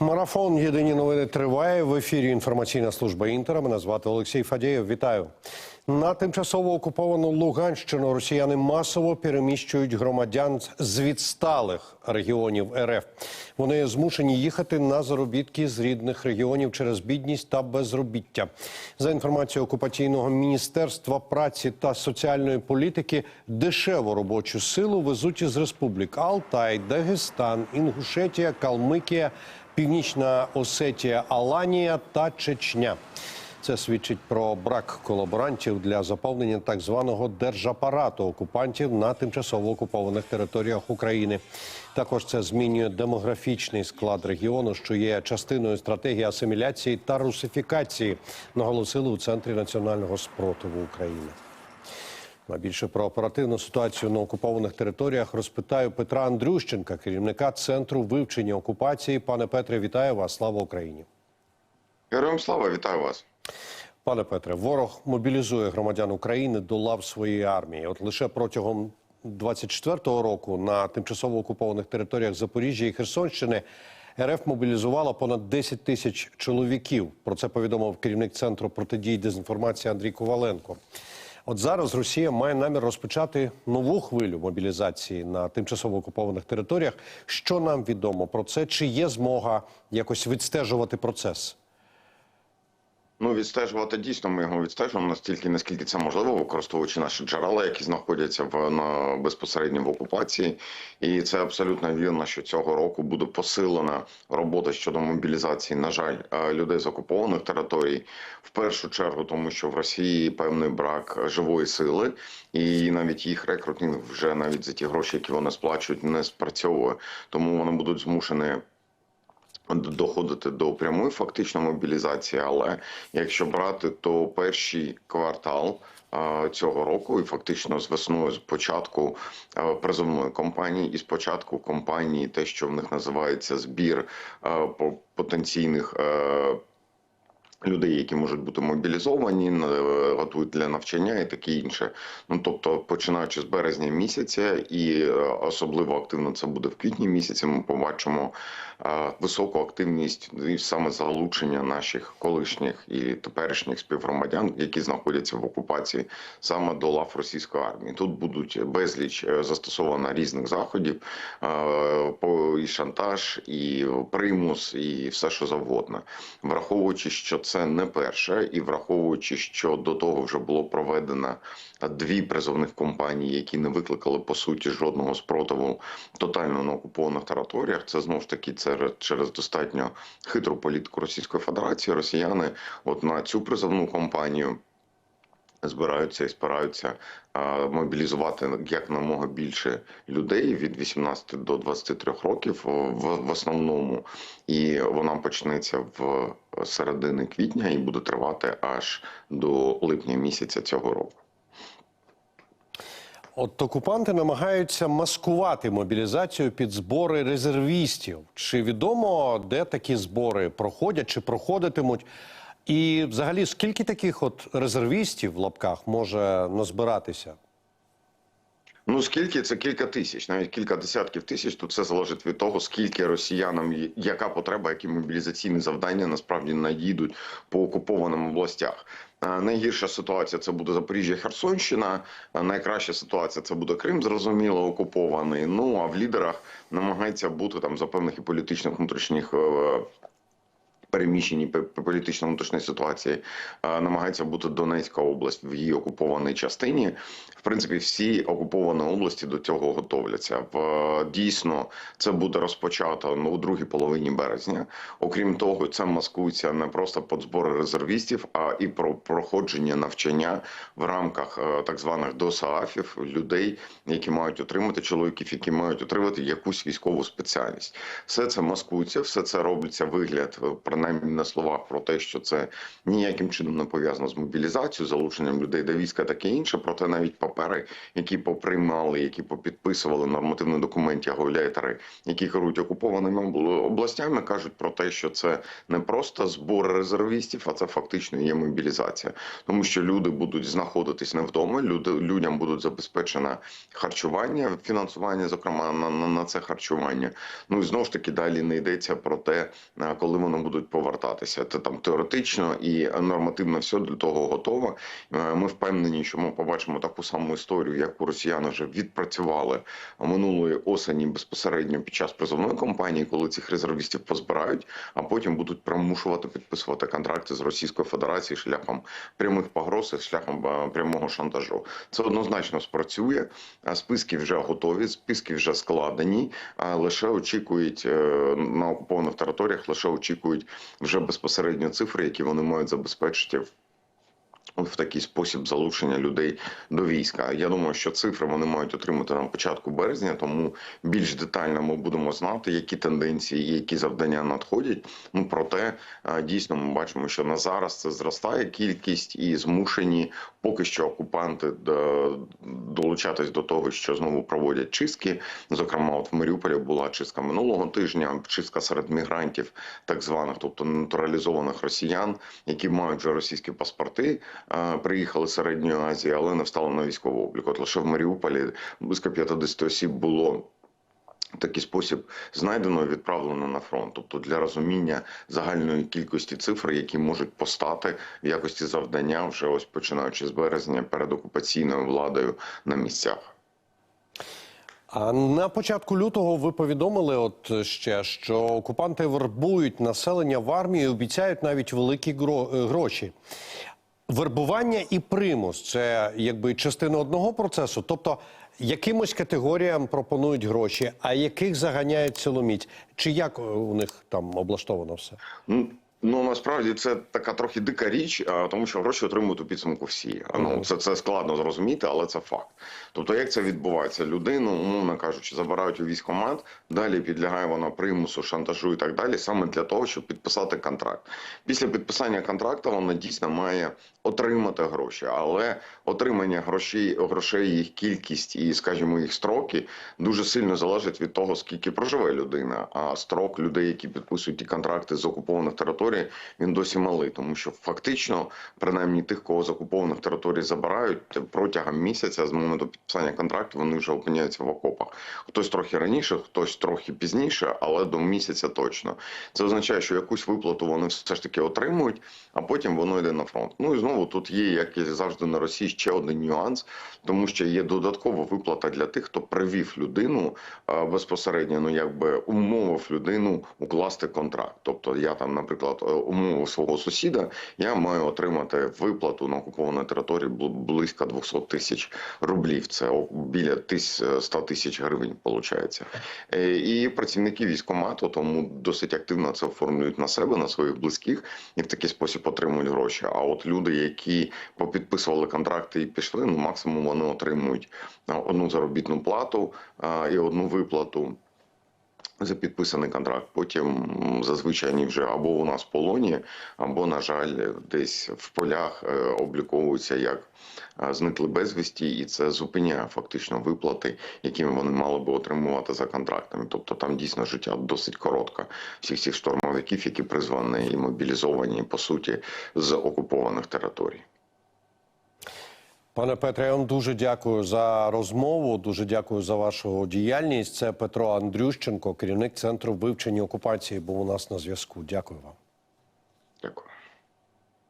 Марафон Єдині новини триває. В ефірі інформаційна служба Інтера. Мене звати Олексій Фадєєв. Вітаю. На тимчасово окуповану Луганщину росіяни масово переміщують громадян з відсталих регіонів РФ. Вони змушені їхати на заробітки з рідних регіонів через бідність та безробіття. За інформацією окупаційного міністерства праці та соціальної політики, дешеву робочу силу везуть із республік Алтай, Дагестан, Інгушетія, Калмикія. Північна Осетія, Аланія та Чечня. Це свідчить про брак колаборантів для заповнення так званого держапарату окупантів на тимчасово окупованих територіях України. Також це змінює демографічний склад регіону, що є частиною стратегії асиміляції та русифікації, наголосили у центрі національного спротиву України. А більше про оперативну ситуацію на окупованих територіях розпитаю Петра Андрющенка, керівника центру вивчення окупації. Пане Петре, вітаю вас! Слава Україні! Героям слава, вітаю вас. Пане Петре, ворог мобілізує громадян України до лав своєї армії. От лише протягом 24-го року на тимчасово окупованих територіях Запоріжжя і Херсонщини РФ мобілізувала понад 10 тисяч чоловіків. Про це повідомив керівник центру протидії дезінформації Андрій Коваленко. От зараз Росія має намір розпочати нову хвилю мобілізації на тимчасово окупованих територіях. Що нам відомо про це? Чи є змога якось відстежувати процес? Ну, відстежувати дійсно ми його відстежуємо настільки, наскільки це можливо, використовуючи наші джерела, які знаходяться в на безпосередньо в окупації, і це абсолютно вірно, що цього року буде посилена робота щодо мобілізації, на жаль, е, людей з окупованих територій, в першу чергу, тому що в Росії певний брак живої сили, і навіть їх рекрутинг вже навіть за ті гроші, які вони сплачують, не спрацьовує, тому вони будуть змушені доходити до прямої фактично мобілізації. Але якщо брати, то перший квартал цього року, і фактично з весною, з початку призовної кампанії, і з початку кампанії, те, що в них називається збір по- потенційних. Людей, які можуть бути мобілізовані, е, готують для навчання і таке інше. Ну тобто, починаючи з березня місяця, і е, особливо активно це буде в квітні місяці. Ми побачимо е, високу активність і саме залучення наших колишніх і теперішніх співгромадян, які знаходяться в окупації, саме до лав російської армії. Тут будуть безліч застосовано різних заходів, і шантаж, і примус, і все, що завгодно, враховуючи, що це не перше, і враховуючи, що до того вже було проведено дві призовних компанії, які не викликали по суті жодного спротиву тотально на окупованих територіях. Це знову ж таки це через достатньо хитру політику Російської Федерації. Росіяни, от на цю призовну кампанію. Збираються і спираються мобілізувати якнаймога більше людей від 18 до 23 років в, в основному, і вона почнеться в середини квітня і буде тривати аж до липня місяця цього року. От окупанти намагаються маскувати мобілізацію під збори резервістів. Чи відомо, де такі збори проходять чи проходитимуть? І взагалі, скільки таких от резервістів в лапках може назбиратися? Ну скільки це кілька тисяч, навіть кілька десятків тисяч. Тут все залежить від того, скільки росіянам яка потреба, які мобілізаційні завдання насправді надійдуть по окупованим областях. Е, Найгірша ситуація це буде Запоріжжя, Херсонщина. Е, Найкраща ситуація це буде Крим, зрозуміло, окупований. Ну а в лідерах намагається бути там за певних і політичних внутрішніх. Переміщені по по політично внутрішньої ситуації намагається бути Донецька область в її окупованій частині. В принципі, всі окуповані області до цього готовляться. В дійсно це буде розпочато ну, у другій половині березня. Окрім того, це маскується не просто під збори резервістів, а і про проходження навчання в рамках е, так званих досаафів людей, які мають отримати чоловіків, які мають отримати якусь військову спеціальність. Все це маскується, все це робиться вигляд, принаймні принаймні на словах про те, що це ніяким чином не пов'язано з мобілізацією, залученням людей до війська, таке інше. Проте навіть папери, які поприймали, які попідписували нормативні документи, гауляйтери, які керують окупованими областями, кажуть про те, що це не просто збор резервістів, а це фактично є мобілізація, тому що люди будуть знаходитись не вдома. Люди людям будуть забезпечено харчування, фінансування, зокрема на, на, на це харчування. Ну і знову ж таки далі не йдеться про те, е, коли вони будуть повертатися. Це там теоретично і нормативно все для того готово. Е, Ми впевнені, що ми побачимо таку саму історію, як у росіяни вже відпрацювали минулої осені безпосередньо під час призовної кампанії, коли цих резервістів позбирають, а потім будуть примушувати підписувати контракти з Російською Федерацією шляхом прямих погроз і шляхом е, прямого шантажу. Це однозначно спрацює. Списки вже готові, списки вже складені. Лише очікують е, на окупованих територіях, лише очікують вже безпосередньо цифри, які вони мають забезпечити в в такий спосіб залучення людей до війська. Я думаю, що цифри вони мають отримати на початку березня, тому більш детально ми будемо знати, які тенденції які завдання надходять. Ну проте е, дійсно ми бачимо, що на зараз це зростає кількість і змушені поки що окупанти е, долучатись до того, що знову проводять чистки. Зокрема, от в Маріуполі була чистка минулого тижня, чистка серед мігрантів, так званих, тобто натуралізованих росіян, які мають вже російські паспорти, приїхали з середньої Азії, але не встали на військовий облік. От лише в Маріуполі близько 50 осіб було. Такий спосіб знайдено і відправлено на фронт, тобто для розуміння загальної кількості цифр, які можуть постати в якості завдання, вже ось починаючи з березня перед окупаційною владою на місцях. А на початку лютого ви повідомили, от ще що окупанти вербують населення в армію, і обіцяють навіть великі е, гроші. Вербування і примус це якби частина одного процесу. Тобто, якимось категоріям пропонують гроші, а яких заганяють силоміць? Чи як у них там облаштовано все? Ну, Ну насправді це така трохи дика річ, тому що гроші отримують у підсумку всі. Ну це, це складно зрозуміти, але це факт. Тобто, як це відбувається? Людину, умовно кажучи, забирають у військкомат, далі підлягає вона примусу, шантажу і так далі, саме для того, щоб підписати контракт. Після підписання контракту вона дійсно має отримати гроші, але отримання грошей, грошей, їх кількість і, скажімо, їх строки дуже сильно залежить від того, скільки проживе людина. А строк людей, які підписують ті контракти з окупованих територій, він досі малий, тому що фактично, принаймні тих, кого з окупованих територій забирають протягом місяця з моменту підписання контракту, вони вже опиняються в окопах. Хтось трохи раніше, хтось трохи пізніше, але до місяця точно. Це означає, що якусь виплату вони все ж таки отримують, а потім воно йде на фронт. Ну і знову тут є, як і завжди на Росії, ще один нюанс, тому що є додаткова виплата для тих, хто привів людину е, безпосередньо, ну якби умовив людину укласти контракт. Тобто я там, наприклад, е, умовив свого сусіда, я маю отримати виплату на окупованій території близько 200 тисяч рублів. Це біля тис- 100 тисяч гривень, виходить. Е, І працівники військкомату тому досить активно це оформлюють на себе, на своїх близьких, і в такий спосіб отримують гроші. А от люди, які попідписували контракти і пішли, ну максимум вони отримують одну заробітну плату і одну виплату. За підписаний контракт. Потім зазвичай вони вже або у нас в полоні, або, на жаль, десь в полях е, обліковуються як е, зникли безвісті, і це зупиняє фактично виплати, які вони мали би отримувати за контрактами. Тобто там дійсно життя досить коротке всіх цих штурмовиків, які призвані і мобілізовані по суті з окупованих територій. Пане Петре, я вам дуже дякую за розмову. Дуже дякую за вашу діяльність. Це Петро Андрющенко, керівник центру вивчення окупації, був у нас на зв'язку. Дякую вам. Дякую.